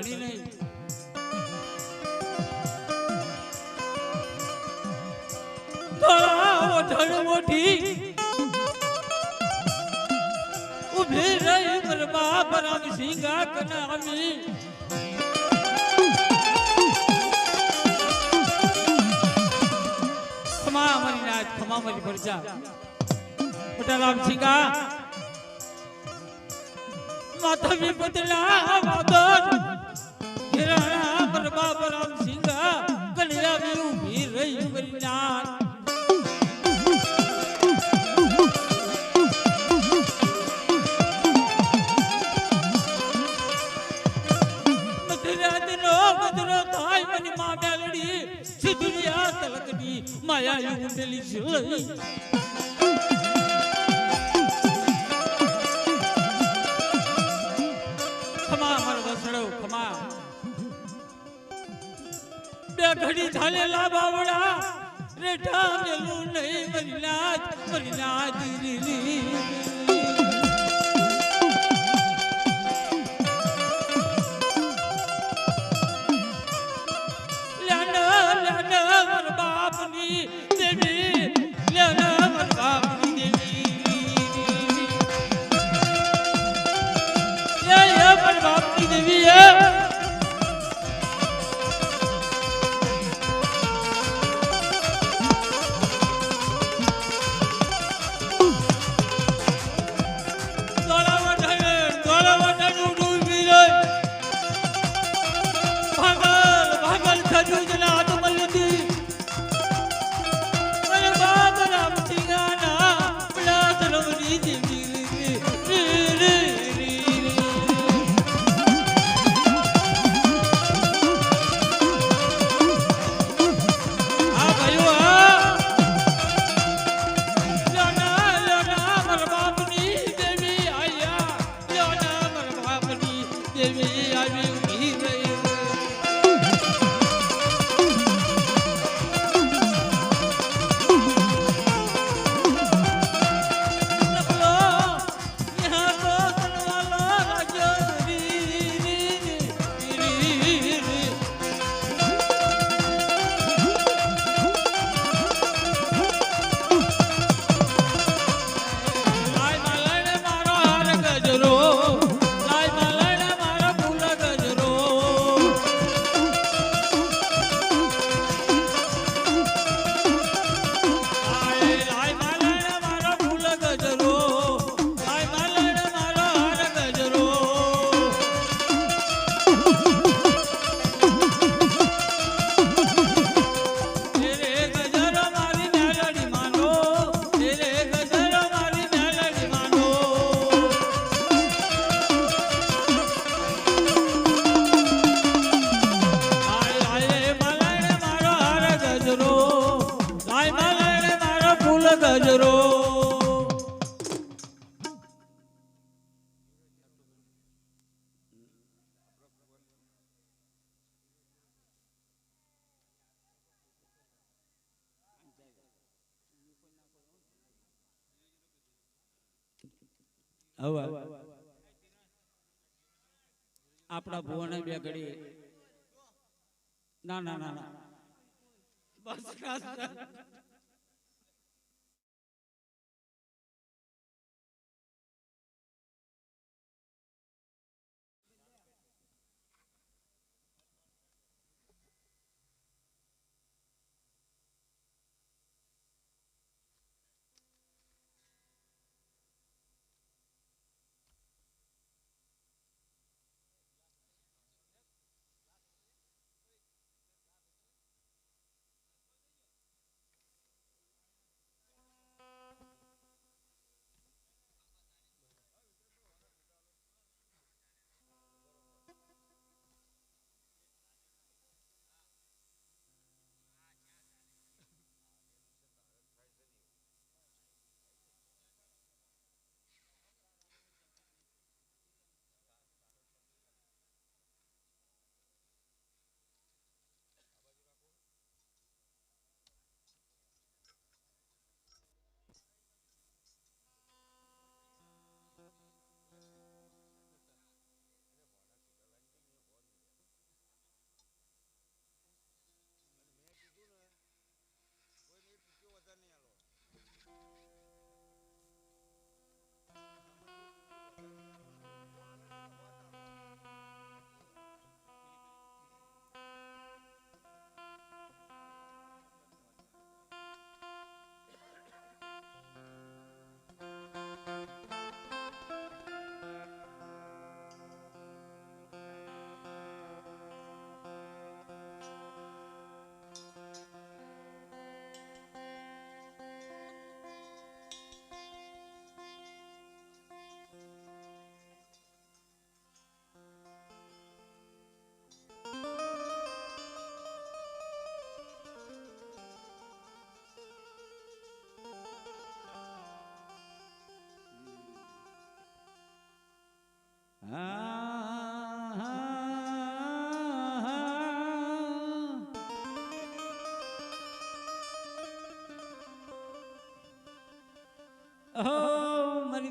ઘડી નહીં. ઓઢણ મોઢી ઊભી રહી બરબા બરામ સિંગા કનામી. ખમા મારી નાથ ખમા મારી ભરજા મોટારામ માથા વિપતલા ઠાકોર બાબા રામ સિંઘા કણિયા વિયું ભી રહી મરિયાન માયા ઉંડલી જઈ. كامل ونعي مريلاد مريلاد لي હવે આપણા ભુવન બે ઘડી. ના ના ના ના. બસ.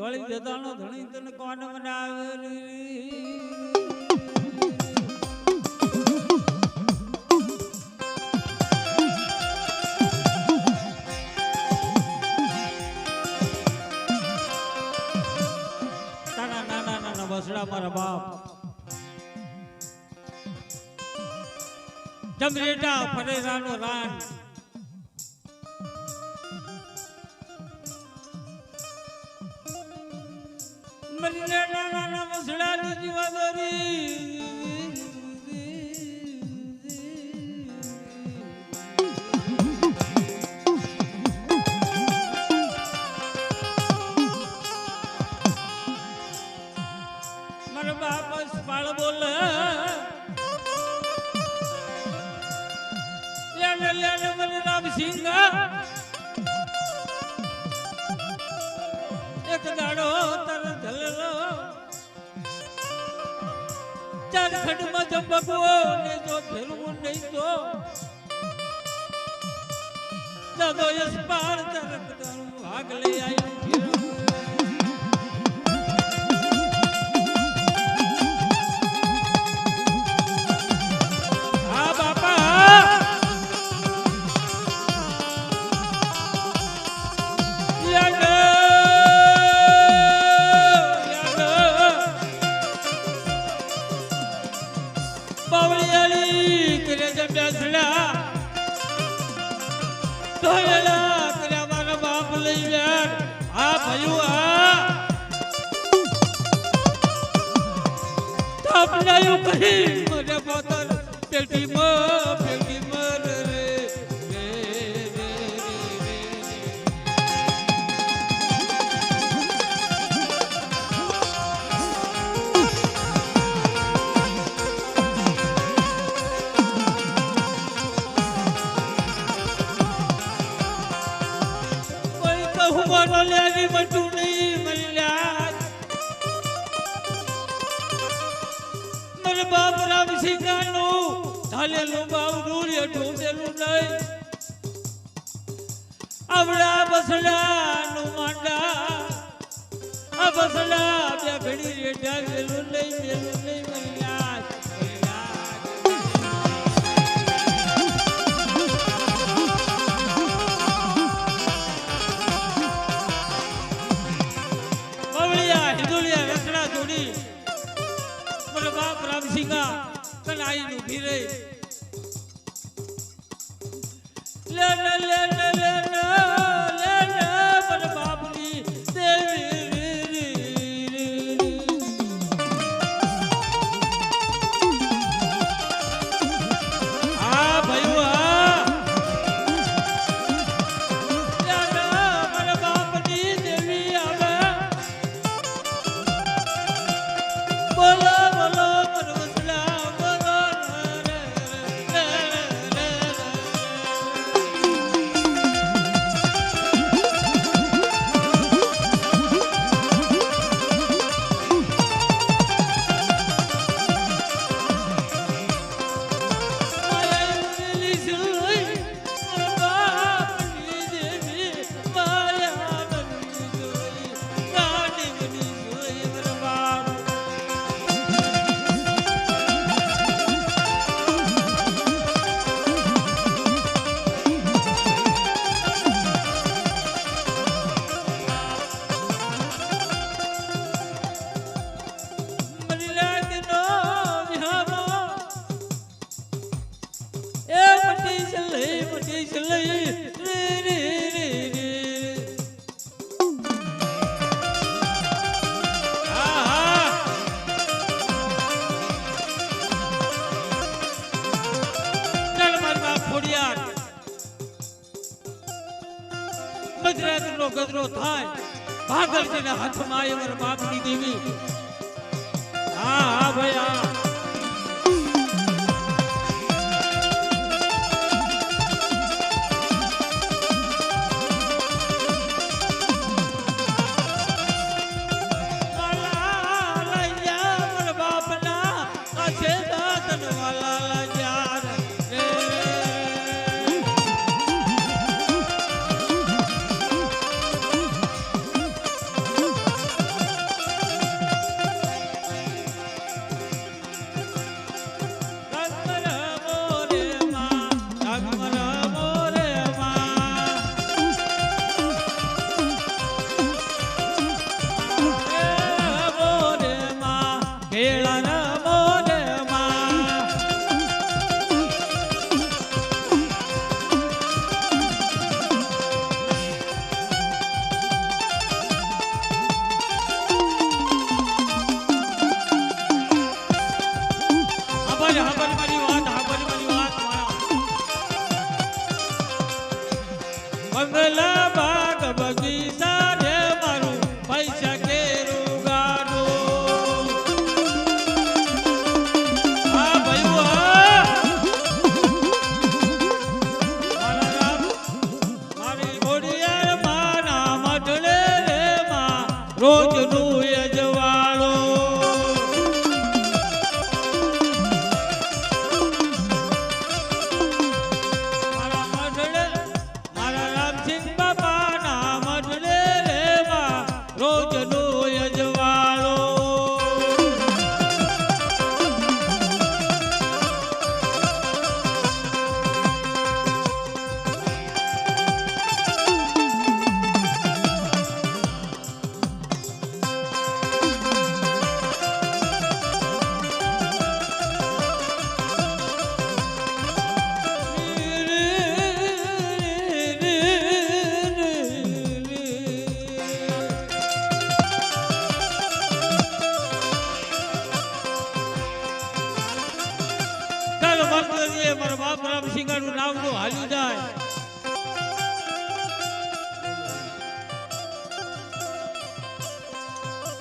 ધોળી જતાનો ધણી તને કોણ મનાવેલી વસડા મારા બાપ. ચંદ્રેટા ફરેરાનો રાન. अपना यू कहीं मुझे बोतल पेटी में હાલેલું બાવડું ઢૂંઢેલું નહીં. આવડા બસડાનું માંડા. આ બસડા બે ઘડી રેઢા ગેલું નહીં ગેલું નહીં બાપ રામસિંગા કનાઈ ઊભી રહી. la la la la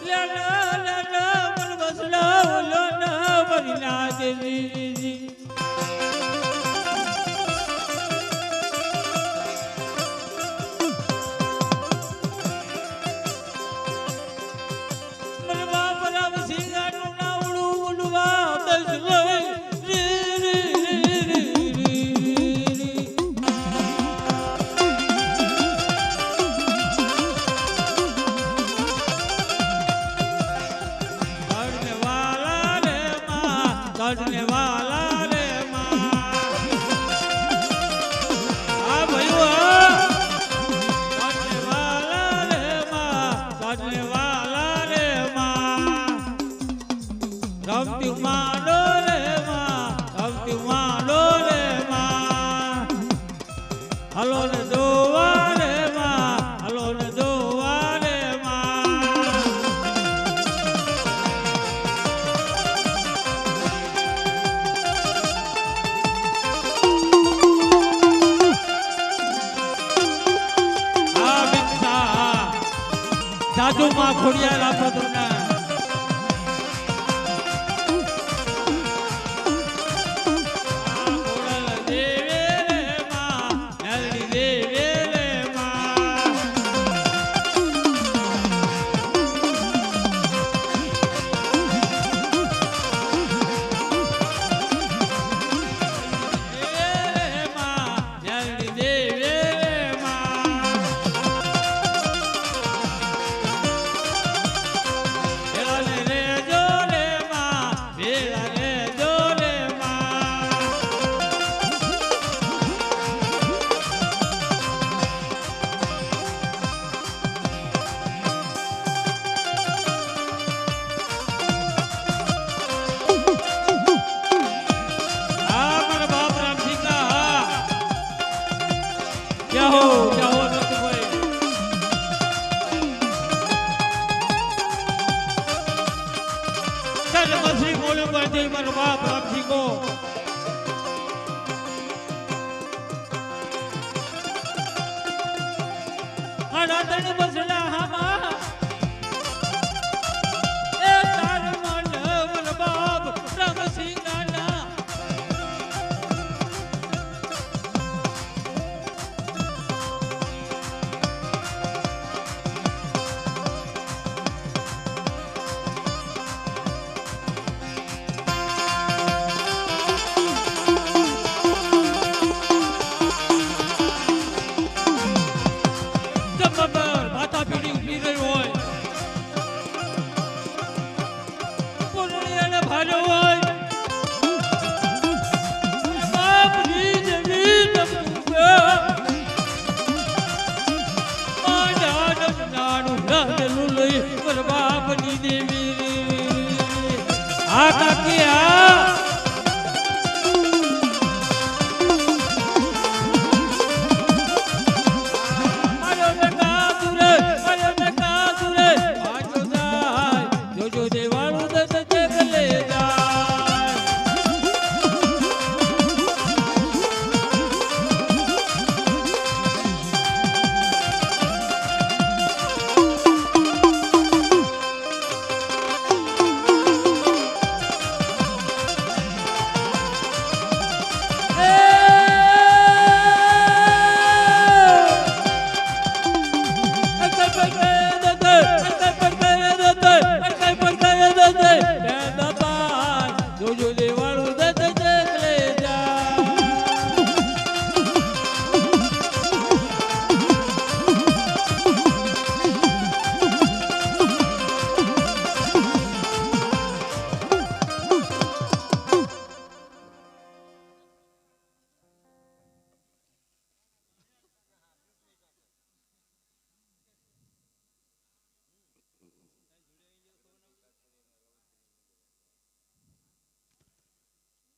વસલા ના ના વસલા ના વરલા દેજી વાજને રાજુ માં ખોડિયાલ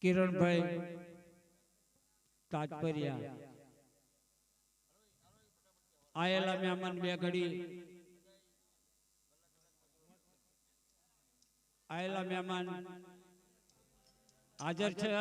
કિરણભાઈ તાજપરિયા. આયેલા મહેમાન બે ઘડી. આયેલા મહેમાન હાજર છે